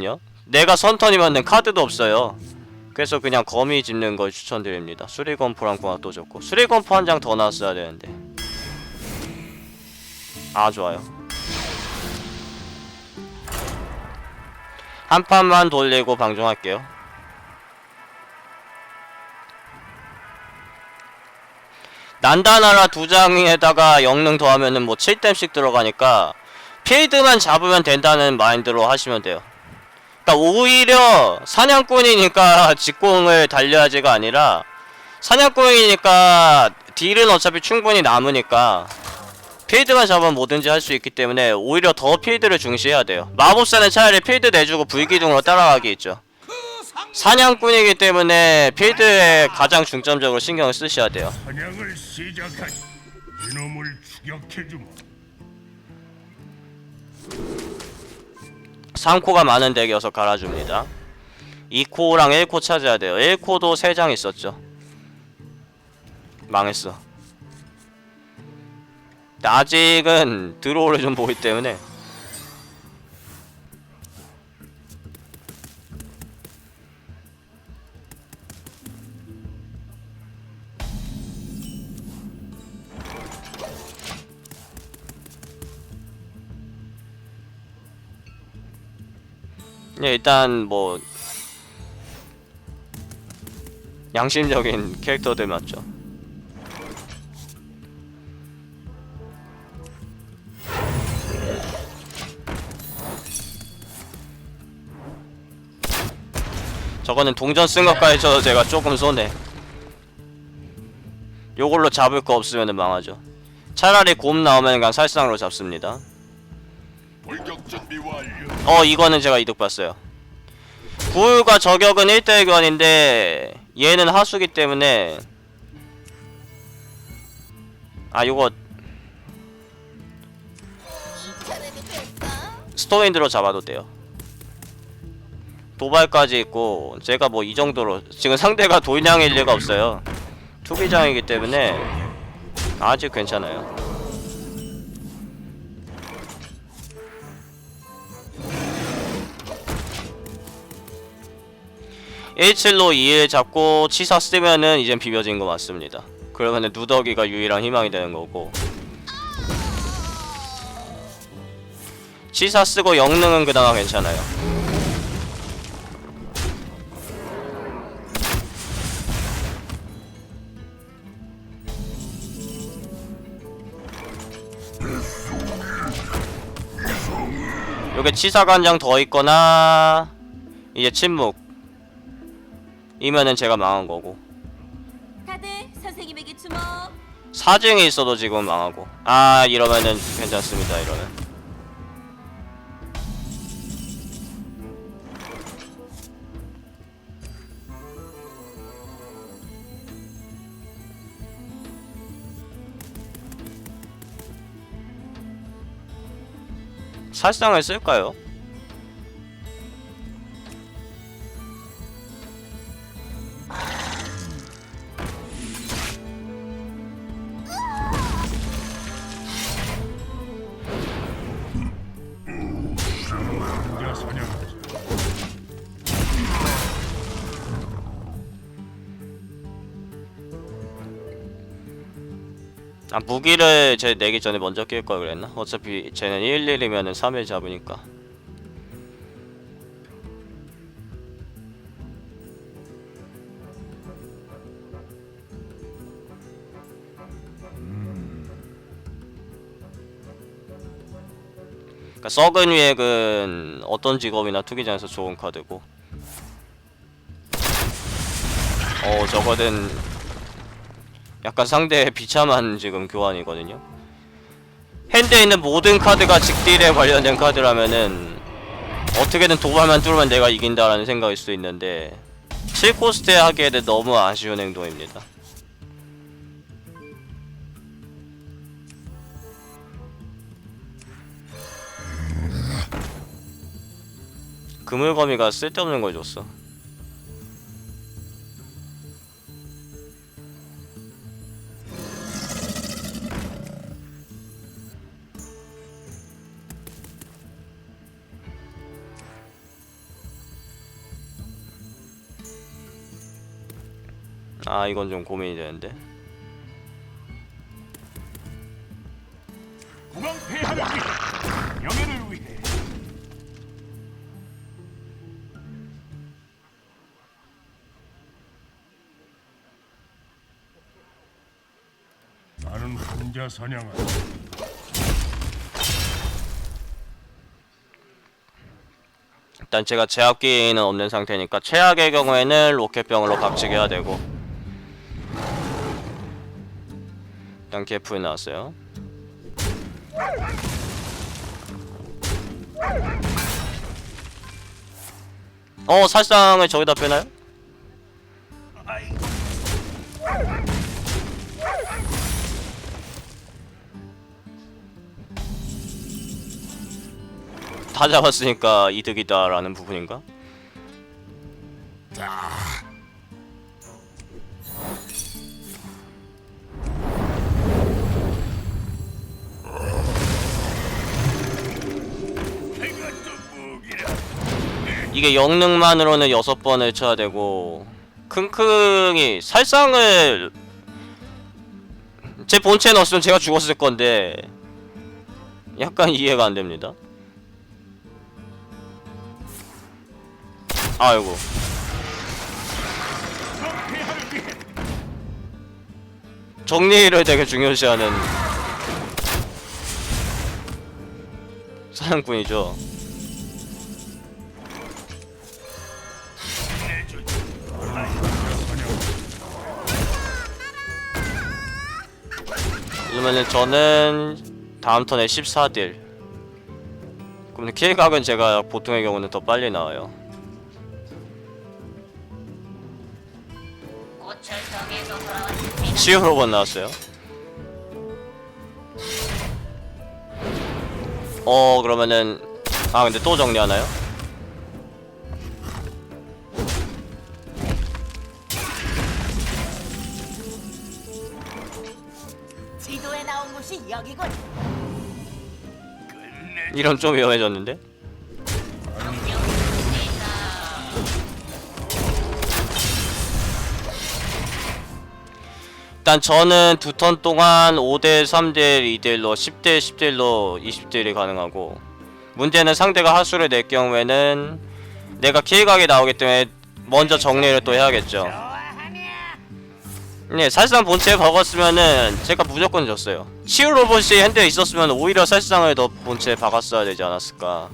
없거든요. 내가 선턴이면 카드도 없어요. 그래서 그냥 거미 집는 걸 추천드립니다. 수리검포랑 궁합도 좋고 수리검포 한 장 더 나왔어야 되는데 아 좋아요. 한 판만 돌리고 방종할게요. 난다나라 두 장에다가 영능 더하면은 뭐 7댐씩 들어가니까 필드만 잡으면 된다는 마인드로 하시면 돼요. 그러니까 오히려 사냥꾼이니까 직공을 달려야지가 아니라 사냥꾼이니까 딜은 어차피 충분히 남으니까 필드만 잡으면 뭐든지 할 수 있기 때문에 오히려 더 필드를 중시해야 돼요. 마법사는 차라리 필드 내주고 불기둥으로 따라가기 있죠. 사냥꾼이기 때문에 필드에 가장 중점적으로 신경을 쓰셔야 돼요. 사냥을 시작하지. 이놈을 추격해주마. 3코가 많은 덱이어서 갈아줍니다. 2코랑 1코 찾아야 돼요. 1코도 3장 있었죠. 망했어. 아직은 드로우를 좀 보기 때문에 예, 일단 뭐 양심적인 캐릭터들 맞죠. 저거는 동전 쓴 것까지 쳐서 제가 조금 손해. 요걸로 잡을 거 없으면 망하죠. 차라리 곰 나오면 그냥 살상으로 잡습니다. 어 이거는 제가 이득 봤어요. 구울과 저격은 1대1 교환인데 얘는 하수기 때문에 아 요거? 스토인드로 잡아도 돼요. 도발까지 있고 제가 뭐 이 정도로 지금 상대가 도인양일 리가 없어요. 투기장이기 때문에 아직 괜찮아요 일칠로 2일 잡고 치사 쓰면은 이젠 비벼진 거 맞습니다. 그러면은 누더기가 유일한 희망이 되는 거고. 치사 쓰고 영능은 그나마 괜찮아요. 요게 치사가 한장더 있거나 이제 침묵 이면은 제가 망한 거고 다들 선생님에게 주목. 사증이 있어도 지금 망하고 아 이러면은 괜찮습니다 이러면 살상을 쓸까요? 아 무기를 제 내기 전에 먼저 낄 걸 그랬나? 어차피 쟤는 11이면은 3일 잡으니까 그러니까 썩은 위액은 어떤 직업이나 투기장에서 좋은 카드고 어 저거는 약간 상대의 비참한 지금 교환이거든요. 핸드에 있는 모든 카드가 직딜에 관련된 카드라면은 어떻게든 도발만 뚫으면 내가 이긴다라는 생각일 수도 있는데 7코스트에 하기에는 너무 아쉬운 행동입니다. 그물거미가 쓸데없는 걸 줬어. 아 이건 좀 고민이 되는데 국왕 폐하를 위해 명예를 위해 나는 혼자 사냥한다. 일단 제가 제압기는 없는 상태니까 최악의 경우에는 로켓병으로 박치기 해야 되고 일단 개프에 나왔어요 어 살상을 저기다 빼나요? 다 잡았으니까 이득이다라는 부분인가? 이게 영능만으로는 여섯 번을 쳐야 되고 킁킁이 살상을 제 본체에 넣었으면 제가 죽었을 건데 약간 이해가 안 됩니다. 아이고 정리를 되게 중요시하는 사냥꾼이죠. 그러면은 저는 다음 턴에 14딜. 그럼 킬각은 제가 보통의 경우는 더 빨리 나와요. 치유 로봇 나왔어요. 어 그러면은 아 근데 또 정리하나요? 이 여기군. 이런 좀 위험해졌는데? 일단 저는 두 턴 동안 5대 3대 2대1로 10대 10대1로 20대 1이 가능하고 문제는 상대가 하수를 낼 경우에는 내가 킬각이 나오기 때문에 먼저 정리를 또 해야겠죠 네 사실상 본체에 박았으면은 제가 무조건 졌어요. 치유 로봇이 핸드에 있었으면 오히려 살상을 더 본체에 박았어야 되지 않았을까.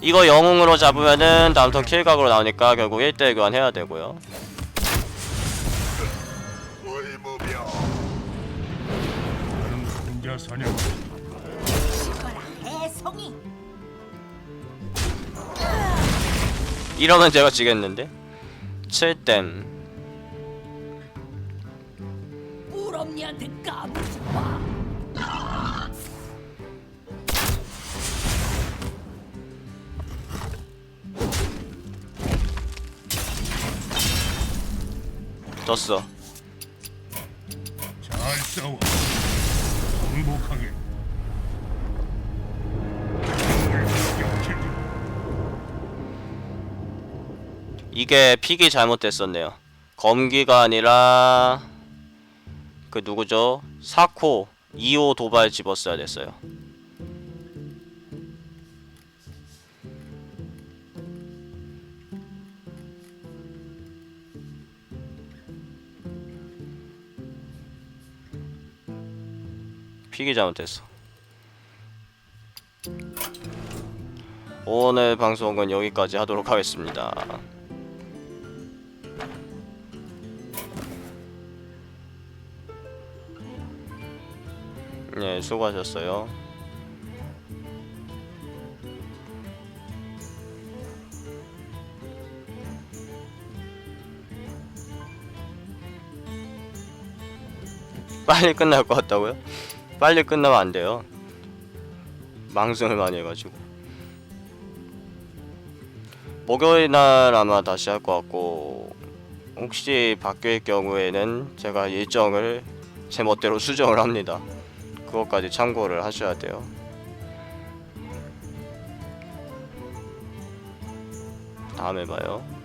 이거 영웅으로 잡으면은 다음 턴 킬각으로 나오니까 결국 1대1 교환해야 되고요. 해송이. 이러면 제가 지겠는데? 7댐 우럼니한테 까불지 마. 졌어 잘 싸워. 추격해주마. 이게 픽이 잘못됐었네요 검기가 아니라 그 누구죠? 사코 2호 도발 집었어야 됐어요. 픽이 잘못됐어. 오늘 방송은 여기까지 하도록 하겠습니다 네, 수고하셨어요. 빨리 끝날 것 같다고요? 빨리 끝나면 안 돼요. 망승을 많이 해가지고. 목요일 날 아마 다시 할 것 같고, 혹시 바뀔 경우에는 제가 일정을 제 멋대로 수정을 합니다. 그것까지 참고를 하셔야 돼요. 다음에 봐요.